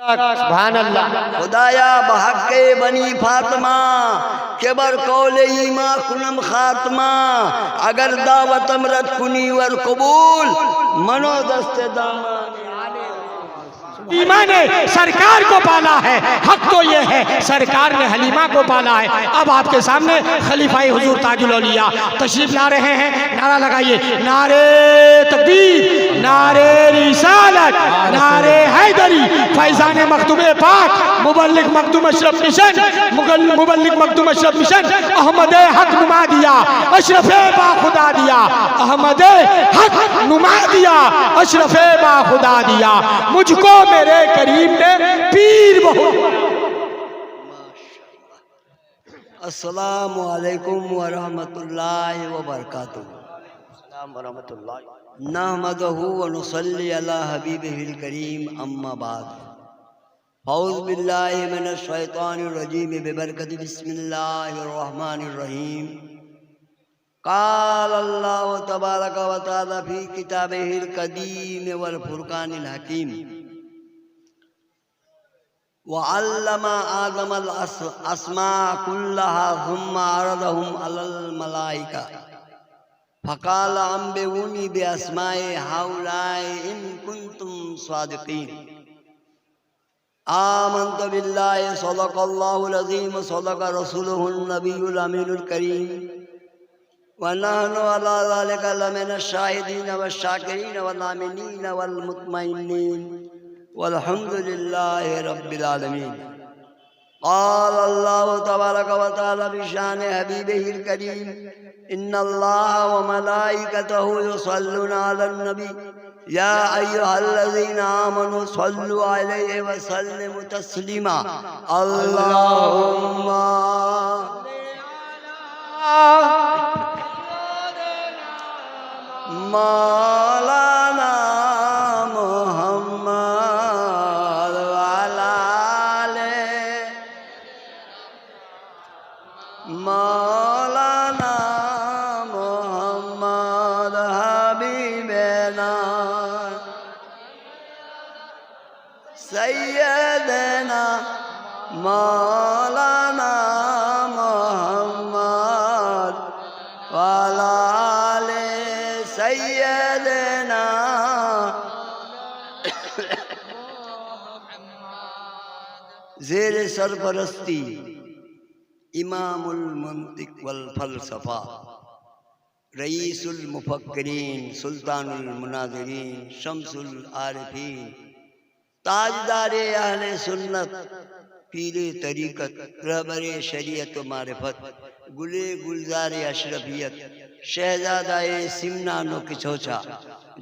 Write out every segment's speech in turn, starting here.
سبحان اللہ۔ خدایا بحق بنی فاطمہ، کبر قول ایما کنم خاتمہ۔ اگر دعوت امرت کنی ور قبول، منو دست دامان ایمان نے سرکار کو پالا ہے۔ حق تو یہ ہے، سرکار نے حلیمہ کو پالا ہے۔ اب آپ کے سامنے خلیفہ حضور تاج الاولیاء تشریف لا رہے ہیں۔ نعرہ لگائیے۔ نعرے تکبیر نعرے رسالت نعرے حیدری، فیضان مکتوب پاک مبلغ مکتوم اشرف مشن مغل- مبلغ مکتوم اشرف مشن احمد حق نما دیا، اشرف با خدا دیا، احمد حق نما دیا، اشرف با خدا دیا۔ مجھ کو میرے کریم نے پیر بہت السلام علیکم ورحمۃ اللہ وبرکاتہ۔ السلام ورحمۃ اللہ نحمدہ ونصلی علی حبیبہ الکریم، اما بعد۔ أعوذ بالله من الشيطان الرجيم ببركة بسم الله الرحمن الرحيم. قال الله تبارك وتعالى في كتابه القديم والفرقان الحكيم وعلم آدم الأسماء كلها ثم عرضهم على الملائكة. فقال أنبئوني بأسماء هؤلاء إن كنتم صادقين. آمنت بالله صدق الله العظيم صدق رسوله النبي الأمين الكريم ونحن على ذلك لمن الشاهدين والشاكرين والآمنين والمطمئنين والحمد لله رب العالمين قال الله تبارك وتعالى بشان حبيبه الكريم إن الله وملائكته يصلون على النبي يا أيها الذين آمنوا صلوا عليه وسلموا تسليما اللهم مولانا محمد وعلى آله مولانا محمد حبيبنا سيدنا مولانا محمد وعلى آل زیر سرپرستی امام المنطق والفلسفہ، رئیس المفکرین، سلطان المناظرین، شمس العارفین تاجدار اہل سنت پیر طریقت، رہبر شریعت و معرفت، گلے گلزار اشرفیت، شہزادہ سمنا نو کچھوچا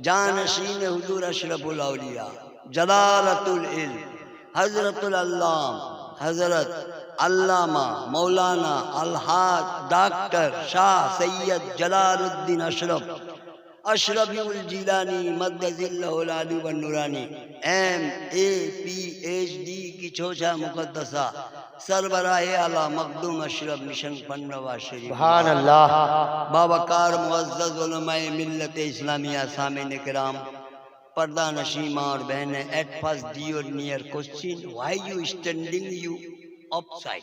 جانشین حضور اشرف الاولیاء، جلالت العلم، حضرت العلام، حضرت علامہ مولانا الحاج ڈاکٹر شاہ سید جلال الدین اشرف اشرف الجیلانی مدد اللہ العلی والنورانی M A P H D کی چھوچا مقدسہ سربراہ اعلیٰ مخدوم اشرف مشن پنڈوا شریف سبحان اللہ بابا کار معزز علماء ملت اسلامیہ سامعین کرام پردہ نشیمہ اور بہنیں at first due near question why you standing you up side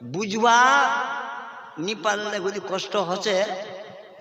বুঝবা নিপারলে যদি কষ্ট হচ্ছে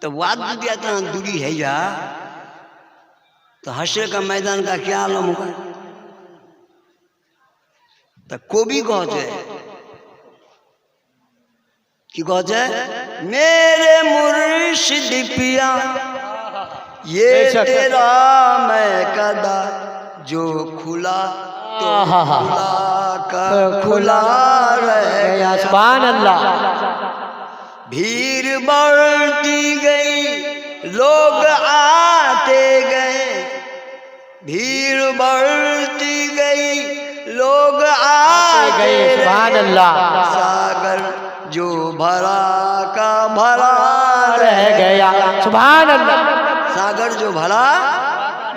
تو وعد بھی تھا دوری ہے یا؟ تو حشر کا میدان کا کیا عالم ہوگا؟ تو کو بھی کہتے کی کہتے میرے مرشد پیا یہ تیرا میں قدا جو کھلا تو کھلا کھلا رہ سبان اللہ۔ بھیڑ بڑھتی گئی لوگ آتے گئے۔ بھیڑ بڑھتی گئی لوگ آتے گئے ساگر جو بھرا کا بھرا رہ گیا۔ سبحان اللہ۔ ساگر جو بھرا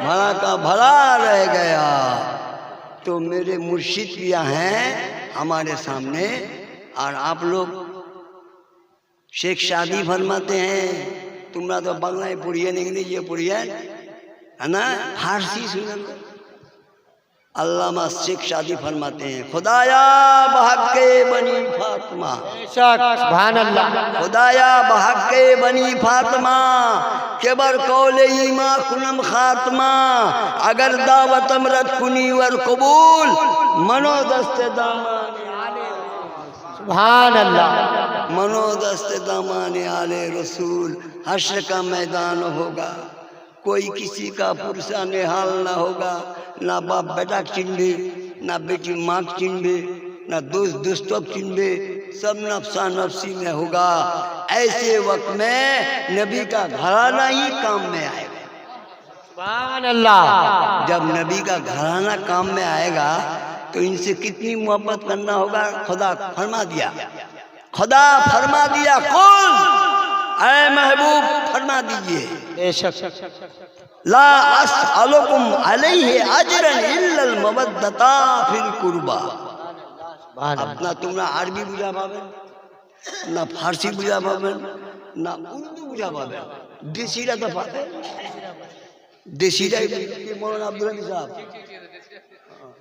بھرا کا بھرا رہ گیا۔ تو میرے مرشد کیا ہیں ہمارے سامنے اور آپ لوگ شیخ شادی فرماتے ہیں تم تمہارا تو بنگلہ پڑھیے نہیں یہ پڑھیے ہے نا؟ فارسی سنن۔ علامہ شیخ شادی فرماتے ہیں خدایا بحق بنی فاطمہ۔ سبحان اللہ۔ خدایا بحق بنی فاطمہ کبر قول ایما کنم خاتمہ۔ اگر دعوت امرت کنی ور قبول منو دست دامان۔ سبحان اللہ۔ منو دست دامان آلے رسول حشر کا میدان ہوگا۔ کوئی کسی کا پرسہ حال نہ ہوگا نہ باپ بیٹا چنڈے نہ بیٹی ماں چنڈے نہ دوست دوستوں بھی سب نفسہ نفسی میں ہوگا۔ ایسے وقت میں نبی کا گھرانہ ہی کام میں آئے گا۔ سبحان اللہ۔ جب نبی کا گھرانہ کام میں آئے گا تو ان سے کتنی محبت کرنا ہوگا؟ خدا فرما دیا۔ خدا فرما دیا قل اے محبوب فرما دیئے اے شک۔ لا اسالکم علیہ عجر الا المبدتا فی القربا اپنا تمہیں عربی بجا پاوے نہ فارسی بجا پاوے نہ اردو بجا پاوے۔ دیسیرا تو پاوے۔ دیسیرا مولانا عبدالعی صاحب۔ ہاں۔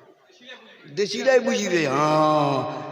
دیسیرا بجی رہے ہاں۔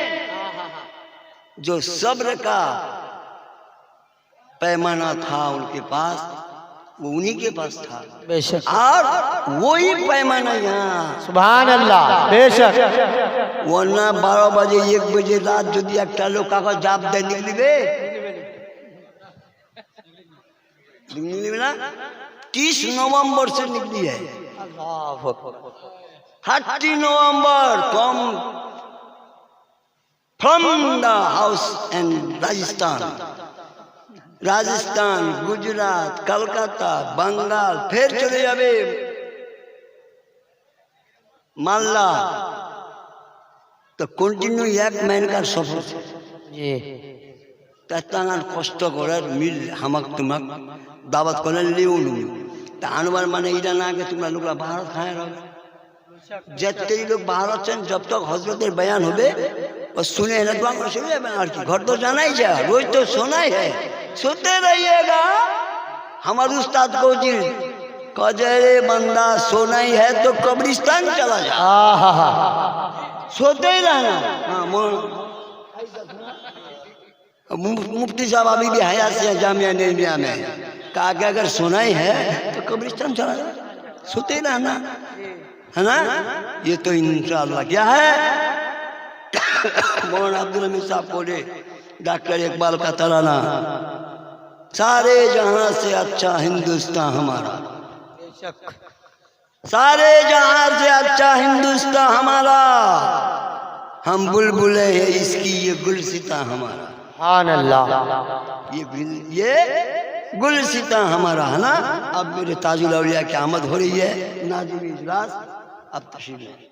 جو صبر کا پیمانہ تھا ان کے پاس وہ انہی کے پاس تھا۔ بے شک۔ اور وہی پیمانہ یہاں۔ سبحان اللہ۔ بے شک۔ ورنہ بارہ بجے ایک بجے رات جو دیا لوگ کا جاب دے نکلے نکلی نا تیس نومبر سے نکلی ہے۔ ہٹی نومبر کم from the house and Rajasthan. Rajasthan Gujarat Kolkata বাঙ্গাল ফের চলে যাবে মাল্লা তো কন্টিনিউ এক মাইনকার সফর যে তার কষ্ট করার মিল হামাক তুমাক দাবাত করার লিউ তা আনবার মানে এটা না আগে তোমরা লোকরা ভারত খায় রবে যেতেই লোক ভারত আছেন যত হজরতের বয়ান হবে بس سنے نہ تو ہم رسول بنارسی گھر تو جانا ہی جائے روز تو سنا ہی ہے۔ سنتے رہیے گا۔ ہمارے استاد کو جی کجرے بندہ سنا ہی ہے تو قبرستان چلا جائے سنتے ہی رہنا۔ ہاں، مفتی صاحب ابھی بھی حیات سے جامعہ نیمیہ میں۔ کہا کہ اگر سنا ہی ہے تو قبرستان چلا جائے سنتے ہی رہنا۔ ہے نا؟ یہ تو انشاءاللہ کیا ہے؟ مولانا عبد الحمید صاحب بولے ڈاکٹر اقبال کا ترانہ سارے جہاں سے اچھا ہندوستان ہمارا۔ سارے جہاں سے اچھا ہندوستان ہمارا۔ ہم بلبلے ہیں اس کی یہ گلستان ہمارا۔ سبحان اللہ۔ یہ گل سیتا ہمارا ہے نا؟ اب میرے تاج الاولیاء کی آمد ہو رہی ہے۔ ناظرین اجلاس اب تشریف لیں۔